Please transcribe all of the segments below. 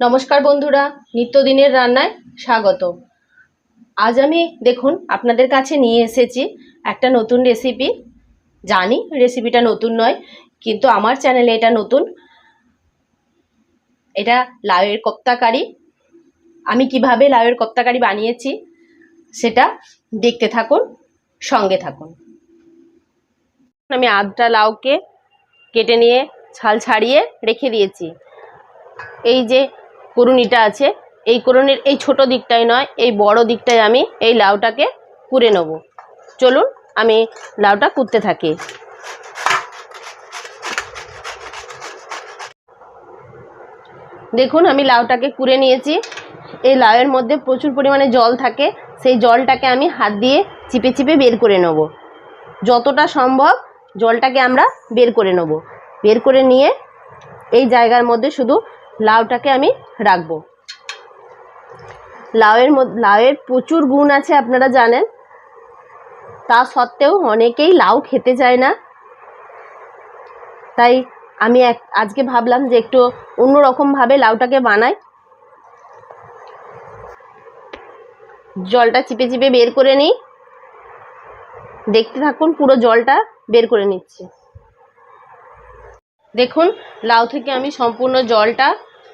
নমস্কার বন্ধুরা, নিত্যদিনের রান্নায় স্বাগত আজ আমি দেখুন, আপনাদের কাছে নিয়ে এসেছি একটা নতুন রেসিপি জানি রেসিপিটা নতুন নয়, কিন্তু আমার চ্যানেলে এটা নতুন। এটা লাউয়ের কোপ্তাকারি। আমি কীভাবে লাউয়ের কোপ্তাকারি বানিয়েছি, সেটা দেখতে থাকুন, সঙ্গে থাকুন। আমি আধটা লাউকে কেটে নিয়ে, ছাল ছাড়িয়ে রেখে দিয়েছি। এই যে কুরুনিটা আছে। এই কুরুনির এই ছোট দিকটাই নয়, এই বড় দিকটায় আমি এই লাউটাকে কুড়ে নেব। চলুন, আমি লাউটা কুড়তে থাকি। দেখুন, আমি লাউটাকে কুড়ে নিয়েছি। এই লাউয়ের মধ্যে প্রচুর পরিমাণে জল থাকে। সেই জলটাকে আমি হাত দিয়ে চিপে চিপে বের করে নেব। যতটা সম্ভব জলটাকে আমরা বের করে নেব। বের করে নিয়ে এই জায়গার মধ্যে শুধু লাউটাকে আমি রাখব। লাউয়ের লাউয়ের প্রচুর গুণ আছে আপনারা জানেন। তা সত্ত্বেও অনেকেই লাউ খেতে চায় না। তাই আমি এক, আজকে ভাবলাম যে একটু অন্যরকমভাবে লাউটাকে বানাই। জলটা চিপে চিপে বের করে নিই। দেখতে থাকুন, পুরো জলটা বের করে নিচ্ছি। দেখুন, লাউ থেকে আমি সম্পূর্ণ জলটা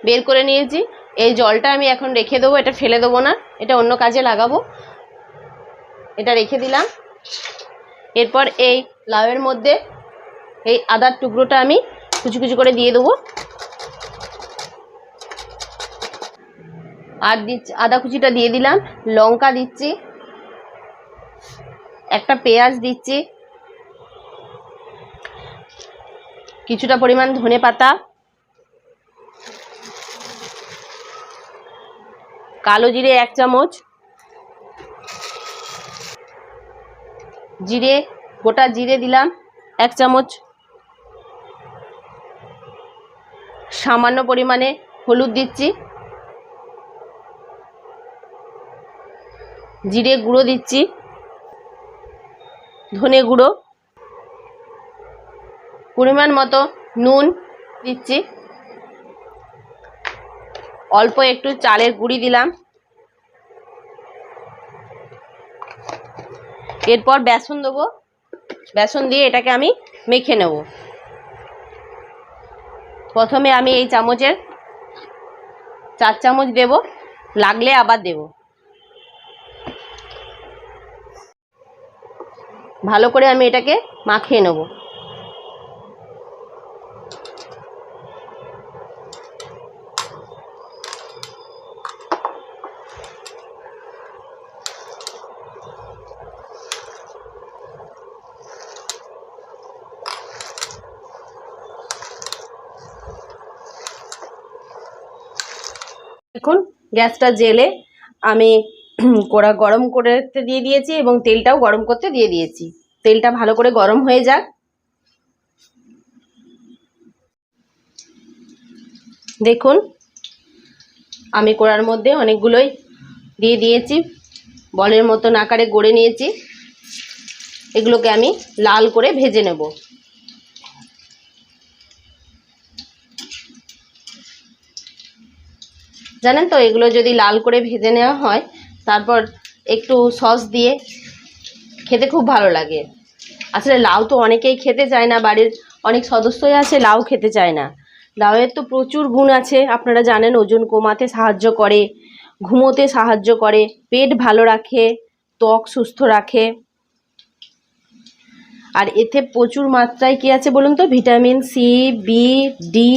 বের করে নিয়েছি। এই জলটা আমি এখন রেখে দেবো, এটা ফেলে দেবো না, এটা অন্য কাজে লাগাবো। এটা রেখে দিলাম। এরপর এই লাউয়ের মধ্যে এই আদার টুকরোটা আমি কুচি কুচি করে দিয়ে দেবো। আর দিচ্ছি, আদা কুচিটা দিয়ে দিলাম, লঙ্কা দিচ্ছি, একটা পেঁয়াজ দিচ্ছি, কিছুটা পরিমাণ ধনে পাতা কালো জিরে এক চামচ। জিরে, গোটা জিরে দিলাম এক চামচ। সামান্য পরিমাণে হলুদ দিচ্ছি। জিরে গুঁড়ো দিচ্ছি। ধনে গুঁড়ো। পরিমাণ মতো নুন দিচ্ছি। অল্প একটু চালের গুঁড়ি দিলাম। এরপর বেসন দেবো। বেসন দিয়ে এটাকে আমি মেখে নেব। প্রথমে আমি এই চামচের চার চামচ দেব, লাগলে আবার দেব। ভালো করে আমি এটাকে মাখিয়ে নেব। এখন গ্যাসটা জেলে আমি কড়া গরম করতে দিয়ে দিয়েছি এবং তেলটাও গরম করতে দিয়ে দিয়েছি। তেলটা ভালো করে গরম হয়ে যাক। দেখুন, আমি কড়ার মধ্যে অনেকগুলোই দিয়ে দিয়েছি। বলের মতন আকারে গড়ে নিয়েছি। এগুলোকে আমি লাল করে ভেজে নেব। জানেন তো, এগুলো যদি লাল করে ভেজে নেওয়া হয়, তারপর একটু সস দিয়ে খেতে খুব ভালো লাগে। আসলে লাউ তো অনেকেই খেতে চায় না, বাড়ির অনেক সদস্যই আছে, লাউ খেতে চায় না। লাউয়ের তো প্রচুর গুণ আছে, আপনারা জানেন, ওজন কমাতে সাহায্য করে, ঘুমোতে সাহায্য করে, পেট ভালো রাখে, ত্বক সুস্থ রাখে। আর এতে প্রচুর মাত্রায় কী আছে বলুন তো? ভিটামিন সি, বি, ডি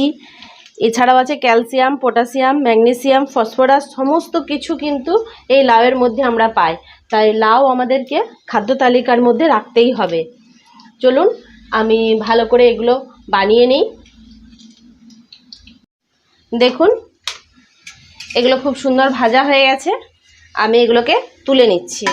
এছাড়াও আছে ক্যালসিয়াম, পটাশিয়াম, ম্যাগনেসিয়াম, ফসফরাস, সমস্ত কিছু কিন্তু এই লাউয়ের মধ্যে আমরা পাই। তাই লাউ আমাদেরকে খাদ্য তালিকার মধ্যে রাখতেই হবে। চলুন, আমি ভালো করে এগুলো বানিয়ে নিই। দেখুন, এগুলো খুব সুন্দর ভাজা হয়ে গেছে। আমি এগুলোকে তুলে নিচ্ছি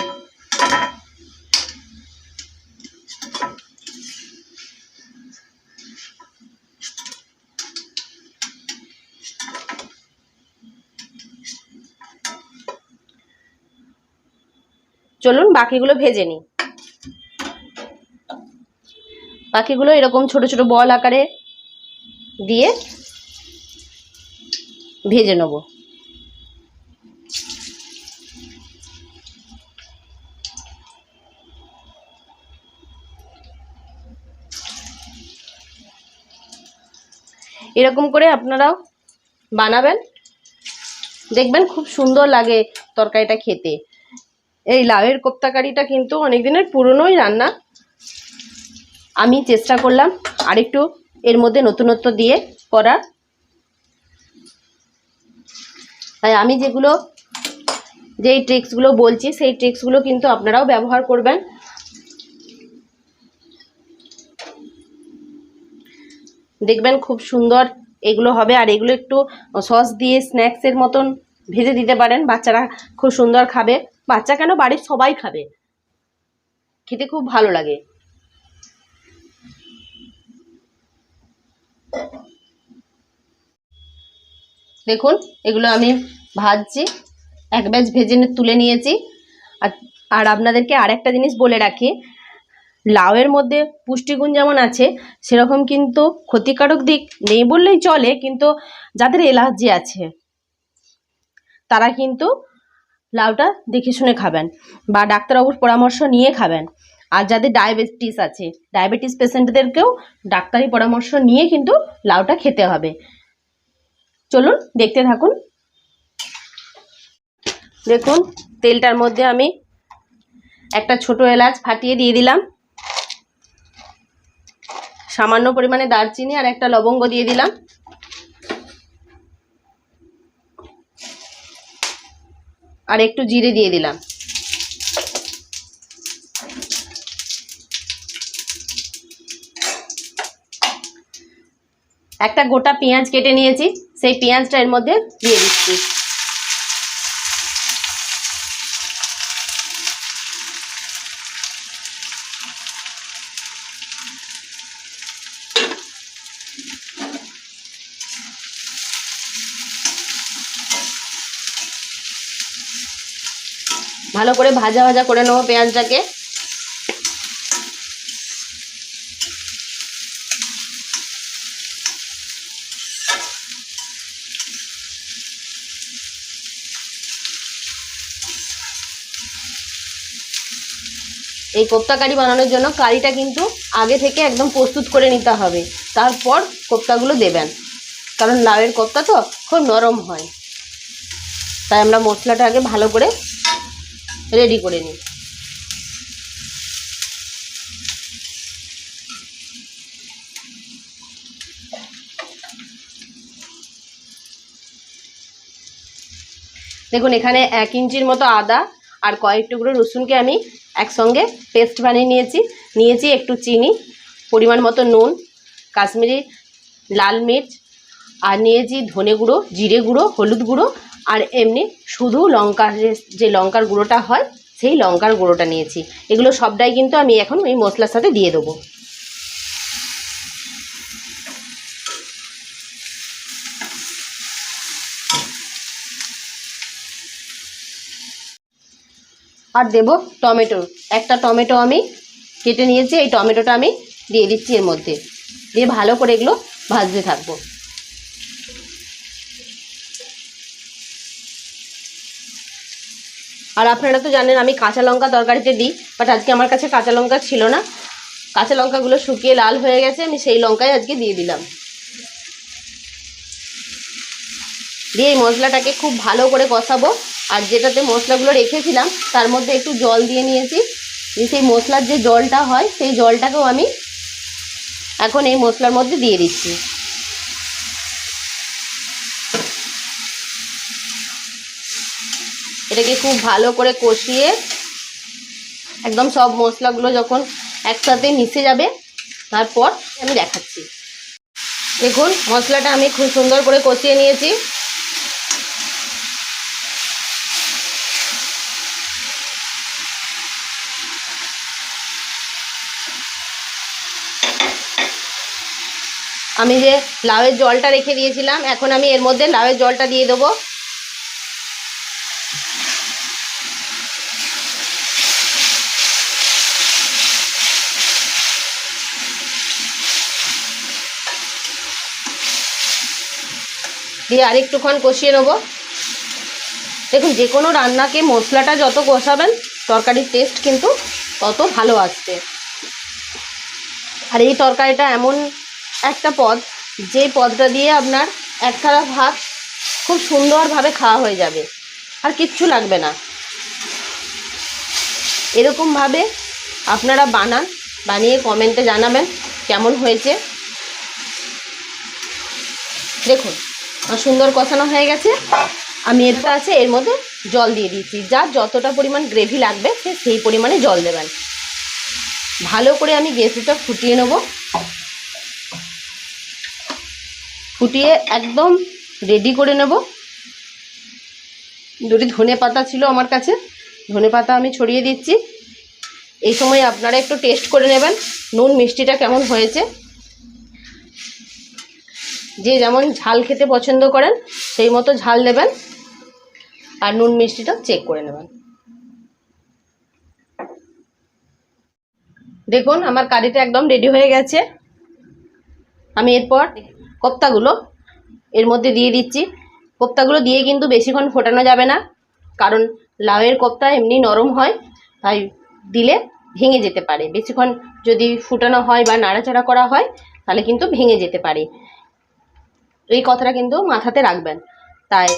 চলুন বাকিগুলো ভেজে নিই। বাকিগুলো এরকম ছোট ছোট বল আকারে দিয়ে ভেজে নেব। এরকম করে আপনারাও বানাবেন। দেখবেন খুব সুন্দর লাগে তরকারিটা খেতে। এই লাউয়ের কোপ্তাকারিটা কিন্তু অনেক দিনের পুরনোই রান্না। আমি চেষ্টা করলাম আরেকটু এর মধ্যে নতুনত্ব দিয়ে করার। তাই আমি যেগুলো, যেই ট্রিক্সগুলো বলছি, সেই ট্রিক্সগুলো কিন্তু আপনারাও ব্যবহার করবেন। দেখবেন খুব সুন্দর এগুলো হবে। আর এগুলো একটু সস দিয়ে স্ন্যাক্সের মতন ভেজে দিতে পারেন, বাচ্চারা খুব সুন্দর খাবে। বাচ্চা কেন? বাড়ির সবাই খাবে। খেতে খুব ভালো লাগে। দেখুন, এগুলো আমি ভাজছি। এক ব্যাচ ভেজে তুলে নিয়েছি। আর আর আপনাদেরকে আর একটা জিনিস বলে রাখি। লাউয়ের মধ্যে পুষ্টিগুণ যেমন আছে, সেরকম কিন্তু ক্ষতিকারক দিক নেই বললেই চলে, কিন্তু যাদের এলার্জি আছে তারা কিন্তু লাউটা দেখে শুনে খাবেন বা ডাক্তারবাবুর পরামর্শ নিয়ে খাবেন। আর যাদের ডায়াবেটিস আছে, ডায়াবেটিস পেশেন্টদেরকেও ডাক্তারি পরামর্শ নিয়ে কিন্তু লাউটা খেতে হবে। চলুন দেখতে থাকুন। দেখুন, তেলটার মধ্যে আমি একটা ছোট এলাচ ফাটিয়ে দিয়ে দিলাম। সামান্য পরিমাণে দারচিনি আর একটা লবঙ্গ দিয়ে দিলাম। আর একটু জিরে দিয়ে দিলাম। একটা গোটা পেঁয়াজ কেটে নিয়েছি, সেই পেঁয়াজটা এর মধ্যে দিয়ে দিচ্ছি। ভালো করে ভাজা ভাজা করে নেব পেঁয়াজটাকে। এই কোপ্তা কারি বানানোর জন্য কারিটা কিন্তু আগে থেকে একদম প্রস্তুত করে নিতে হবে। তারপর কোপ্তাগুলো দেবেন। কারণ লাউয়ের কোপ্তা তো খুব নরম হয়। তাই আমরা মশলাটা আগে ভালো করে রেডি করে নিই দেখুন, এখানে এক ইঞ্চির মতো আদা আর কয়েক টুকরো রসুনকে আমি একসঙ্গে পেস্ট বানিয়ে নিয়েছি। নিয়েছি একটু চিনি, পরিমাণ মতো নুন, কাশ্মীরি লাল মির্চ, আর নিয়েছি ধনে গুঁড়ো, জিরে গুঁড়ো, হলুদ গুঁড়ো আর এমনি শুধু লঙ্কার যে- লঙ্কার গুঁড়োটা হয়, সেই লঙ্কার গুঁড়োটা নিয়েছি। এগুলো সবটাই কিন্তু আমি এখন এই মশলার সাথে দিয়ে দেবো। আর দেব টমেটো। একটা টমেটো আমি কেটে নিয়েছি, এই টমেটোটা আমি দিয়ে দিচ্ছি এর মধ্যে। দিয়ে ভালো করে এগুলো ভাজতে থাকব। আর আপনারা তো জানেন আমি কাঁচা লঙ্কা তরকারিতে দিই বাট আজকে আমার কাছে কাঁচা লঙ্কা ছিল না। কাঁচা লঙ্কাগুলো শুকিয়ে লাল হয়ে গেছে, আমি সেই লঙ্কাই আজকে দিয়ে দিলাম। দিয়ে এই মশলাটাকে খুব ভালো করে কষাবো, আর যেটাতে মশলাগুলো রেখেছিলাম, তার মধ্যে একটু জল দিয়ে নিয়েছি। সেই মশলার যে জলটা হয়, সেই জলটাকেও আমি এখন এই মশলার মধ্যে দিয়ে দিচ্ছি। এটাকে খুব ভালো করে কষিয়ে একদম সব মশলাগুলো যখন একসাথে মিশে যাবে, তারপর আমি দেখাচ্ছি। দেখুন, মশলাটা আমি খুব সুন্দর করে কষিয়ে নিয়েছি। আমি যে লাউয়ের জলটা রেখে দিয়েছিলাম, এখন আমি এর মধ্যে লাউয়ের জলটা দিয়ে দেবো। দিয়ে আরেকটুক্ষণ কষিয়ে নেব। দেখুন, যে কোনো রান্নাকে মশলাটা যত কষাবেন, তরকারির টেস্ট কিন্তু তত ভালো আসবে। আর এই তরকারিটা এমন একটা পদ, যে পদটা দিয়ে আপনার এক থালা ভাত খুব সুন্দরভাবে খাওয়া হয়ে যাবে, আর কিচ্ছু লাগবে না। এরকমভাবে আপনারা বানান, বানিয়ে কমেন্টে জানাবেন কেমন হয়েছে। দেখুন সুন্দর কষানো হয়ে গেছে। আমি এটা আছে, এর মধ্যে জল দিয়ে দিচ্ছি যার যতটা পরিমাণ গ্রেভি লাগবে, সে সেই পরিমাণে জল দেবেন। ভালো করে আমি গ্রেভিটা ফুটিয়ে নেব। ফুটিয়ে একদম রেডি করে নেব। দুটি ধনে পাতা ছিল আমার কাছে। ধনে পাতা আমি ছড়িয়ে দিচ্ছি। এই সময় আপনারা একটু টেস্ট করে নেবেন। নুন মিষ্টিটা কেমন হয়েছে? যে যেমন ঝাল খেতে পছন্দ করেন, সেই মতো ঝাল দেবেন আর নুন মিষ্টিটা চেক করে নেবেন। দেখুন, আমার কারিটা একদম রেডি হয়ে গেছে। আমি এরপর কোপ্তাগুলো এর মধ্যে দিয়ে দিচ্ছি। কোপ্তাগুলো দিয়ে কিন্তু বেশিক্ষণ ফোটানো যাবে না, কারণ লাউয়ের কোপ্তা এমনি নরম হয়, তাই দিলে ভেঙে যেতে পারে। বেশিক্ষণ যদি ফুটানো হয় বা নাড়াচাড়া করা হয়, তাহলে কিন্তু ভেঙে যেতে পারে। এই কথাটা কিন্তু মাথাতে রাখবেন। তাই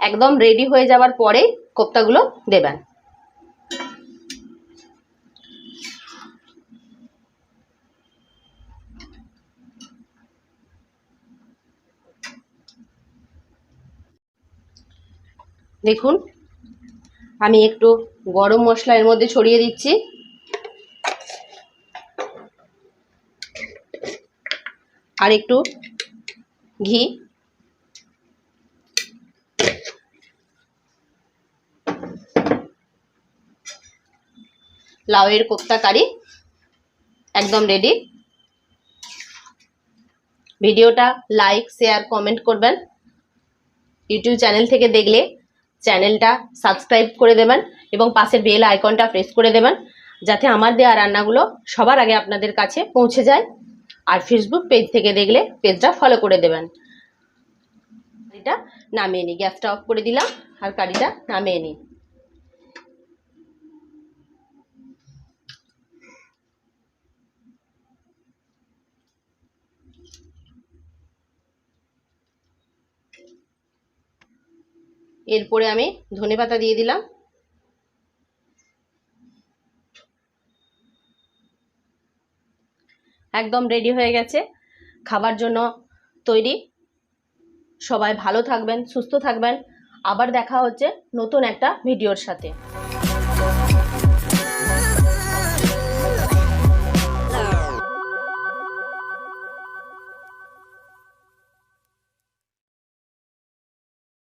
একদম রেডি হয়ে যাওয়ার পরে কোপ্তাগুলো দেবেন। দেখুন, আমি একটু গরম মশলা এর মধ্যে ছড়িয়ে দিচ্ছি। আর একটু ঘি। লাউয়ের কোপ্তা কারি একদম রেডি ভিডিওটা লাইক শেয়ার কমেন্ট করবেন। ইউটিউব চ্যানেল থেকে দেখলে চ্যানেলটা সাবস্ক্রাইব করে দেবেন এবং পাশের বেল আইকনটা প্রেস করে দেবেন, যাতে আমার দেওয়া রান্নাগুলো সবার আগে আপনাদের কাছে পৌঁছে যায়। আর ফেসবুক পেজ থেকে দেখলে পেজটা ফলো করে দেবেন। কারিটা নামিয়ে নিই গ্যাসটা অফ করে দিলাম, আর কারিটা নামিয়ে নিই। এরপরে আমি ধনেপাতা দিয়ে দিলাম। একদম রেডি হয়ে গেছে। খাবার জন্য তৈরি। সবাই ভালো থাকবেন, সুস্থ থাকবেন। আবার দেখা হচ্ছে নতুন একটা ভিডিওর সাথে।